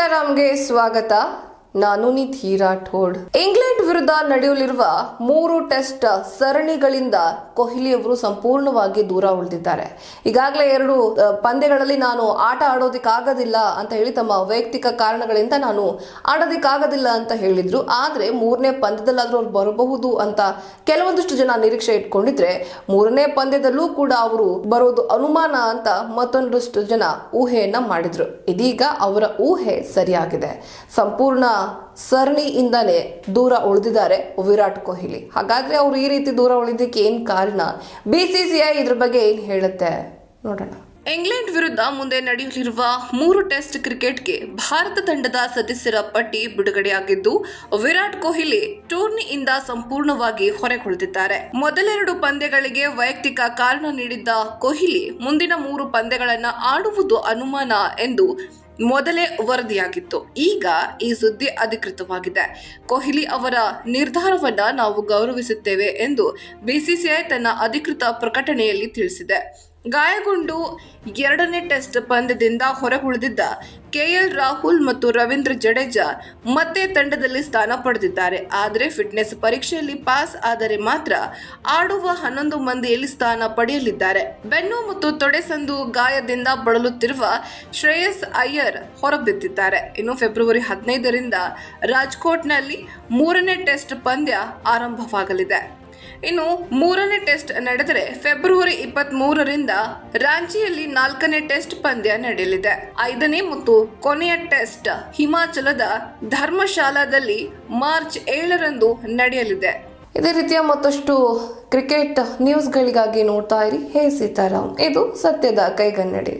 ಸೀತಾರಾಮ್ಗೆ ಸ್ವಾಗತ ನಾನು ನಿಧಿ ರಾಠೋಡ್. ಇಂಗ್ಲೆಂಡ್ ವಿರುದ್ಧ ನಡೆಯಲಿರುವ ಮೂರು ಟೆಸ್ಟ್ ಸರಣಿಗಳಿಂದ ಕೊಹ್ಲಿ ಅವರು ಸಂಪೂರ್ಣವಾಗಿ ದೂರ ಉಳಿದಿದ್ದಾರೆ. ಈಗಾಗಲೇ ಎರಡು ಪಂದ್ಯಗಳಲ್ಲಿ ನಾನು ಆಟ ಆಡೋದಿಕ್ಕಾಗೋದಿಲ್ಲ ಅಂತ ಹೇಳಿ ತಮ್ಮ ವೈಯಕ್ತಿಕ ಕಾರಣಗಳಿಂದ ನಾನು ಆಡೋದಿಕ್ಕಾಗೋದಿಲ್ಲ ಅಂತ ಹೇಳಿದ್ರು. ಆದ್ರೆ ಮೂರನೇ ಪಂದ್ಯದಲ್ಲಾದ್ರೂ ಅವ್ರು ಬರಬಹುದು ಅಂತ ಕೆಲವೊಂದಿಷ್ಟು ಜನ ನಿರೀಕ್ಷೆ ಇಟ್ಕೊಂಡಿದ್ರೆ ಮೂರನೇ ಪಂದ್ಯದಲ್ಲೂ ಕೂಡ ಅವರು ಬರೋದು ಅನುಮಾನ ಅಂತ ಮತ್ತೊಂದಷ್ಟು ಜನ ಊಹೆಯನ್ನ ಮಾಡಿದ್ರು. ಇದೀಗ ಅವರ ಊಹೆ ಸರಿಯಾಗಿದೆ. ಸಂಪೂರ್ಣ ಸರಣಿಯಿಂದಲೇ ದೂರ ಉಳಿದಿದ್ದಾರೆ ವಿರಾಟ್ ಕೊಹ್ಲಿ. ಹಾಗಾದ್ರೆ ಅವರು ಈ ರೀತಿ ದೂರ ಉಳಿದಕ್ಕೆ ಏನ್ ಕಾರಣ? ಬಿಸಿಸಿಐ ಇದ್ರ ಬಗ್ಗೆ ಏನ್ ಹೇಳುತ್ತೆ? ನೋಡೋಣ. ಇಂಗ್ಲೆಂಡ್ ವಿರುದ್ಧ ಮುಂದೆ ನಡೆಯಲಿರುವ ಮೂರು ಟೆಸ್ಟ್ ಕ್ರಿಕೆಟ್ಗೆ ಭಾರತ ತಂಡದ ಸದಸ್ಯರ ಪಟ್ಟಿ ಬಿಡುಗಡೆಯಾಗಿದ್ದು, ವಿರಾಟ್ ಕೊಹ್ಲಿ ಟೂರ್ನಿಯಿಂದ ಸಂಪೂರ್ಣವಾಗಿ ಹೊರಗುಳಿದಿದ್ದಾರೆ. ಮೊದಲೆರಡು ಪಂದ್ಯಗಳಿಗೆ ವೈಯಕ್ತಿಕ ಕಾರಣ ನೀಡಿದ್ದ ಕೊಹ್ಲಿ ಮುಂದಿನ ಮೂರು ಪಂದ್ಯಗಳನ್ನು ಆಡುವುದು ಅನುಮಾನ ಎಂದು ಮೊದಲೇ ವರದಿಯಾಗಿತ್ತು. ಈಗ ಈ ಸುದ್ದಿ ಅಧಿಕೃತವಾಗಿದೆ. ಕೊಹ್ಲಿ ಅವರ ನಿರ್ಧಾರವನ್ನ ನಾವು ಗೌರವಿಸುತ್ತೇವೆ ಎಂದು ಬಿಸಿಸಿಐ ತನ್ನ ಅಧಿಕೃತ ಪ್ರಕಟಣೆಯಲ್ಲಿ ತಿಳಿಸಿದೆ. ಗಾಯಗೊಂಡು ಎರಡನೇ ಟೆಸ್ಟ್ ಪಂದ್ಯದಿಂದ ಹೊರಗುಳಿದಿದ್ದ ಕೆಎಲ್ ರಾಹುಲ್ ಮತ್ತು ರವೀಂದ್ರ ಜಡೇಜಾ ಮತ್ತೆ ತಂಡದಲ್ಲಿ ಸ್ಥಾನ ಪಡೆದಿದ್ದಾರೆ. ಆದರೆ ಫಿಟ್ನೆಸ್ ಪರೀಕ್ಷೆಯಲ್ಲಿ ಪಾಸ್ ಆದರೆ ಮಾತ್ರ ಆಡುವ ಹನ್ನೊಂದು ಮಂದಿಯಲ್ಲಿ ಸ್ಥಾನ ಪಡೆಯಲಿದ್ದಾರೆ. ಬೆನ್ನು ಮತ್ತು ತೊಡೆಸಂದು ಗಾಯದಿಂದ ಬಳಲುತ್ತಿರುವ ಶ್ರೇಯಸ್ ಅಯ್ಯರ್ ಹೊರಬಿದ್ದಿದ್ದಾರೆ. ಇನ್ನು ಫೆಬ್ರವರಿ ಹದಿನೈದರಿಂದ ರಾಜ್ಕೋಟ್ನಲ್ಲಿ ಮೂರನೇ ಟೆಸ್ಟ್ ಪಂದ್ಯ ಆರಂಭವಾಗಲಿದೆ. ಇನ್ನು ಮೂರನೇ ಟೆಸ್ಟ್ ನಡೆದರೆ ಫೆಬ್ರವರಿ ಇಪ್ಪತ್ತ್ ಮೂರರಿಂದ ರಾಂಚಿಯಲ್ಲಿ ನಾಲ್ಕನೇ ಟೆಸ್ಟ್ ಪಂದ್ಯ ನಡೆಯಲಿದೆ. ಐದನೇ ಮತ್ತು ಕೊನೆಯ ಟೆಸ್ಟ್ ಹಿಮಾಚಲದ ಧರ್ಮಶಾಲಾದಲ್ಲಿ ಮಾರ್ಚ್ ಏಳರಂದು ನಡೆಯಲಿದೆ. ಇದೇ ರೀತಿಯ ಮತ್ತಷ್ಟು ಕ್ರಿಕೆಟ್ ನ್ಯೂಸ್ಗಳಿಗಾಗಿ ನೋಡ್ತಾ ಇರಿ. ಹೇ ಸೀತಾರಾಮ್, ಇದು ಸತ್ಯದ ಕೈಗನ್ನಡಿ.